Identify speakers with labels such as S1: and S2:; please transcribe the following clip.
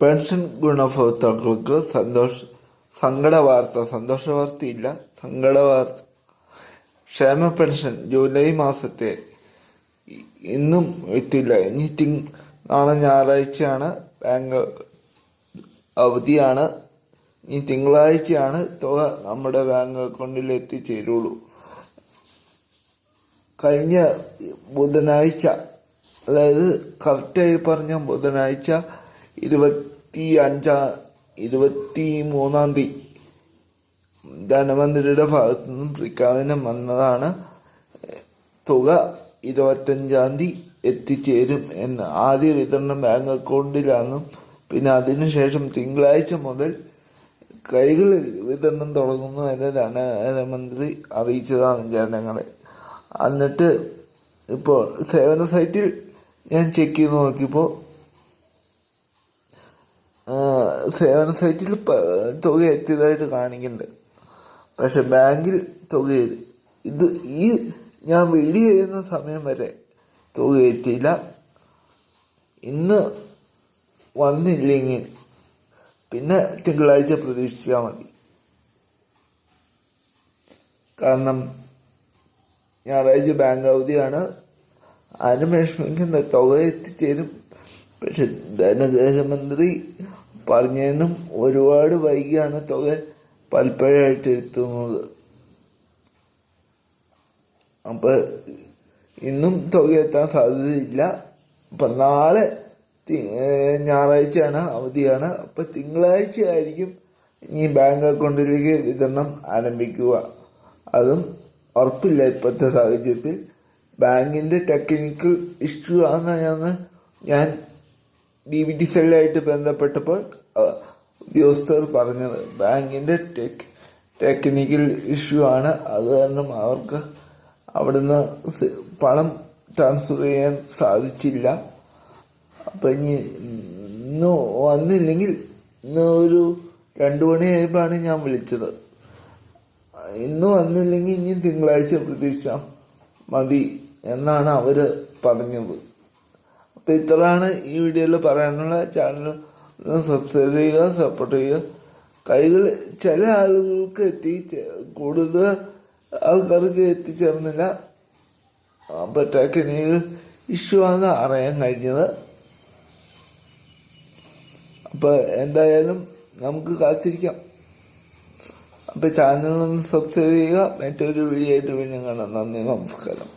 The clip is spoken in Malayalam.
S1: പെൻഷൻ ഗുണഭോക്താക്കൾക്ക് സന്തോഷ സങ്കട വാർത്ത സന്തോഷ വാർത്തയില്ല സങ്കട വാർത്ത ക്ഷേമ പെൻഷൻ ജൂലൈ മാസത്തെ ഇന്നും എത്തില്ല ഇനി തിങ് നാളെ ഞായറാഴ്ചയാണ് ബാങ്ക് അവധിയാണ്. ഇനി തിങ്കളാഴ്ചയാണ് തുക നമ്മുടെ ബാങ്ക് അക്കൗണ്ടിൽ എത്തിച്ചേരുള്ളൂ. കഴിഞ്ഞ ബുധനാഴ്ച അതായത് കറക്റ്റായി പറഞ്ഞ ബുധനാഴ്ച ഇരുപത്തി അഞ്ചാം ഇരുപത്തി മൂന്നാം തീയതി. ധനമന്ത്രിയുടെ ഭാഗത്തു നിന്നും പ്രഖ്യാപനം വന്നതാണ് തുക ഇരുപത്തഞ്ചാം തീയതി എത്തിച്ചേരും എന്ന്. ആദ്യ വിതരണം ബാങ്ക് അക്കൗണ്ടിലാണെന്നും പിന്നെ അതിനുശേഷം തിങ്കളാഴ്ച മുതൽ കൈകളിൽ വിതരണം തുടങ്ങുന്നു എന്ന് ധനമന്ത്രി അറിയിച്ചതാണ് ജനങ്ങളെ. എന്നിട്ട് ഇപ്പോൾ സേവന സൈറ്റിൽ ഞാൻ ചെക്ക് ചെയ്ത് നോക്കിയപ്പോൾ സേവന സൈറ്റിൽ തുക എത്തിയതായിട്ട് കാണിക്കുന്നുണ്ട് പക്ഷെ ബാങ്കിൽ തുക ഇത് ഈ ഞാൻ വീഡിയോ ചെയ്യുന്ന സമയം വരെ തുക എത്തിയില്ല. ഇന്ന് വന്നില്ലെങ്കിൽ പിന്നെ തിങ്കളാഴ്ച പ്രതീക്ഷിച്ചാൽ മതി. കാരണം ഞായറാഴ്ച ബാങ്ക് അവധിയാണ്. ആരും വിഷമിക്കേണ്ട തുക എത്തിച്ചേരും. പക്ഷെ ധനകാര്യമന്ത്രി പറഞ്ഞതിനും ഒരുപാട് വൈകിയാണ് തുക പലപ്പോഴായിട്ട് എത്തുന്നത്. അപ്പൊ ഇന്നും തുക എത്താൻ സാധ്യതയില്ല. അപ്പൊ നാളെ ഞായറാഴ്ചയാണ് അവധിയാണ്. അപ്പൊ തിങ്കളാഴ്ച ആയിരിക്കും ഈ ബാങ്ക് അക്കൗണ്ടിലേക്ക് വിതരണം ആരംഭിക്കുക. അതും ഉറപ്പില്ല ഇപ്പോഴത്തെ സാഹചര്യത്തിൽ. ബാങ്കിന്റെ ടെക്നിക്കൽ ഇഷ്യൂ ആണെന്നാണ് ഞാൻ ഡി വി ടി സെല്ലായിട്ട് ബന്ധപ്പെട്ടപ്പോൾ ഉദ്യോഗസ്ഥർ പറഞ്ഞത് ബാങ്കിന്റെ ടെക് ടെക്നിക്കൽ ഇഷ്യൂ ആണ്. അത് കാരണം അവർക്ക് അവിടുന്ന് പണം ട്രാൻസ്ഫർ ചെയ്യാൻ സാധിച്ചില്ല. അപ്പം ഇനി ഇന്ന് വന്നില്ലെങ്കിൽ ഇന്ന് ഒരു രണ്ടു മണിയായപ്പോഴാണ് ഞാൻ വിളിച്ചത്. ഇന്ന് വന്നില്ലെങ്കിൽ ഇനി തിങ്കളാഴ്ച പ്രതീക്ഷ മതി എന്നാണ് അവർ പറഞ്ഞത്. അപ്പൊ ഇത്രയാണ് ഈ വീഡിയോയിൽ പറയാനുള്ള ചാനൽ സബ്സ്ക്രൈബ് ചെയ്യുക സപ്പോർട്ട് ചെയ്യുക. കൈകൾ ചില ആളുകൾക്ക് എത്തി കൂടുതൽ ആൾക്കാർക്ക് എത്തിച്ചേർന്നില്ല. പറ്റാക്കിനി ഇഷ്യൂ ആണ് അറിയാൻ കഴിഞ്ഞത്. അപ്പോൾ എന്തായാലും നമുക്ക് കാത്തിരിക്കാം. അപ്പോൾ ചാനൽ ഒന്ന് സബ്സ്ക്രൈബ് ചെയ്യുക. മറ്റൊരു വീഡിയോ ആയിട്ട് പിന്നെ കാണാം. നന്ദി നമസ്കാരം.